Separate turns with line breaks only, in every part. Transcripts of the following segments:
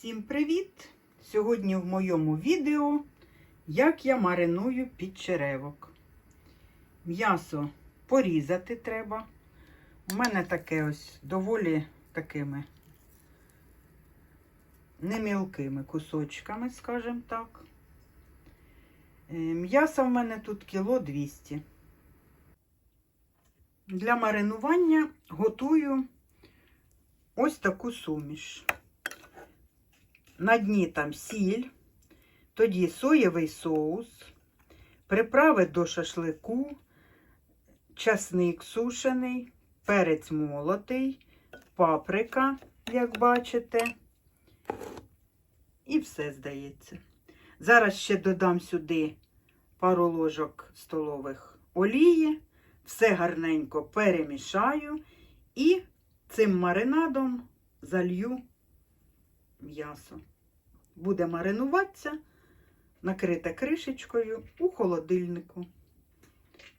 Всім привіт! Сьогодні в моєму відео як я мариную підчеревок. М'ясо порізати треба. У мене таке ось доволі такими немілкими кусочками, скажімо так. Е, М'яса в мене тут кіло 200. Для маринування готую ось таку суміш. На дні там сіль, тоді соєвий соус, приправи до шашлику, часник сушений, перець молотий, паприка, як бачите. І все здається. Зараз ще додам сюди пару ложок столових олії, все гарненько перемішаю і цим маринадом залью м'ясо. Буде маринуватися, накрите кришечкою у холодильнику.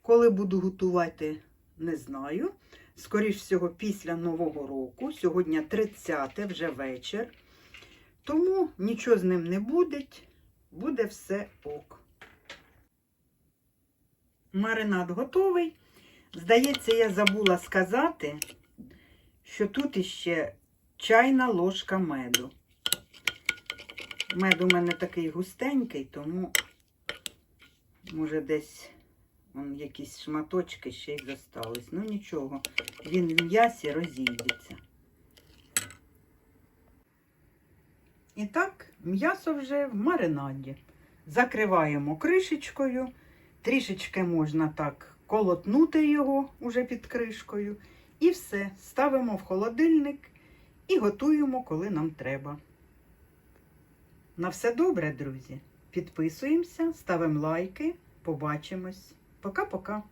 Коли буду готувати, не знаю. Скоріш всього, після Нового року. Сьогодні 30 вже вечір. Тому нічого з ним не буде. Буде все ок. Маринад готовий. Здається, я забула сказати, що тут іще чайна ложка меду. Мед у мене такий густенький, тому, може, десь вон, якісь шматочки ще й зостались. Ну нічого, він в м'ясі розійдеться. І так, м'ясо вже в маринаді. Закриваємо кришечкою. Трішечки можна так колотнути його уже під кришкою. І все, ставимо в холодильник і готуємо, коли нам треба. На все добре, друзі. Підписуємося, ставимо лайки. Побачимось. Пока-пока.